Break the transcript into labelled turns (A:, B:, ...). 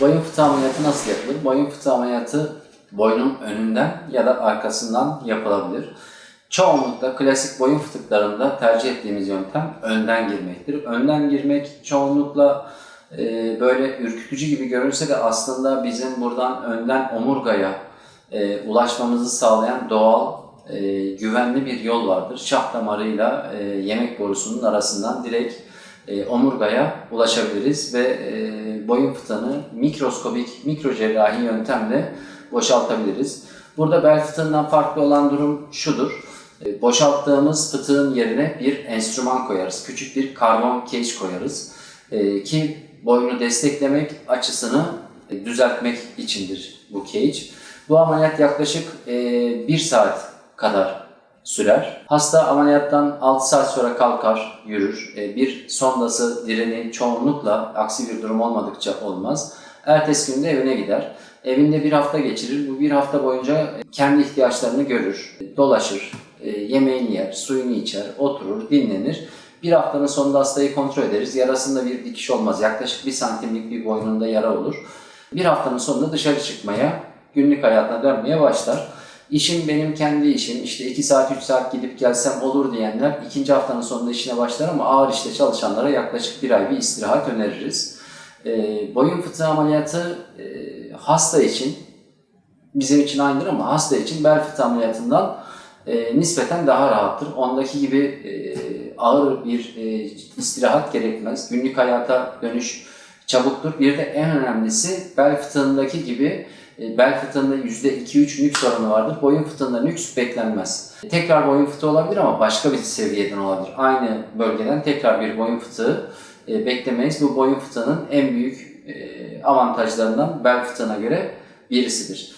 A: Boyun fıtığı ameliyatı nasıl yapılır? Boyun fıtığı ameliyatı boynun önünden ya da arkasından yapılabilir. Çoğunlukla klasik boyun fıtıklarında tercih ettiğimiz yöntem önden girmektir. Önden girmek çoğunlukla e, böyle ürkütücü gibi görünse de aslında bizim buradan önden omurgaya e, ulaşmamızı sağlayan doğal, e, güvenli bir yol vardır. Şah damarıyla e, yemek borusunun arasından direkt e, omurgaya ulaşabiliriz ve e, boyun fıtığını mikroskobik, mikro cerrahi yöntemle boşaltabiliriz. Burada bel fıtığından farklı olan durum şudur. E, boşalttığımız fıtığın yerine bir enstrüman koyarız. Küçük bir karbon cage koyarız. E, ki boynu desteklemek açısını e, düzeltmek içindir bu cage. Bu ameliyat yaklaşık e, bir saat kadar sürer. Hasta ameliyattan 6 saat sonra kalkar, yürür. E, Bir sondası direni çoğunlukla aksi bir durum olmadıkça olmaz. Ertesi gün de evine gider. Evinde bir hafta geçirir. Bu bir hafta boyunca kendi ihtiyaçlarını görür, dolaşır, e, yemeğini yer, suyunu içer, oturur, dinlenir. Bir haftanın sonunda hastayı kontrol ederiz. Yarasında bir dikiş olmaz. Yaklaşık bir santimlik bir boynunda yara olur. Bir haftanın sonunda dışarı çıkmaya, günlük hayatına dönmeye başlar. İşim benim kendi işim. İşte 2 saat 3 saat gidip gelsem olur diyenler ikinci haftanın sonunda işine başlar ama ağır işte çalışanlara yaklaşık bir ay bir istirahat öneririz. Ee, boyun fıtığı ameliyatı e, hasta için bizim için aynıdır ama hasta için bel fıtığı ameliyatından e, nispeten daha rahattır. Ondaki gibi e, ağır bir e, istirahat gerekmez. Günlük hayata dönüş çabuktur. Bir de en önemlisi bel fıtığındaki gibi e, bel fıtığında %2-3 nüks oranı vardır. Boyun fıtığında nüks beklenmez. Tekrar boyun fıtığı olabilir ama başka bir seviyeden olabilir. Aynı bölgeden tekrar bir boyun fıtığı e, beklemeyiz. Bu boyun fıtığının en büyük e, avantajlarından bel fıtığına göre birisidir.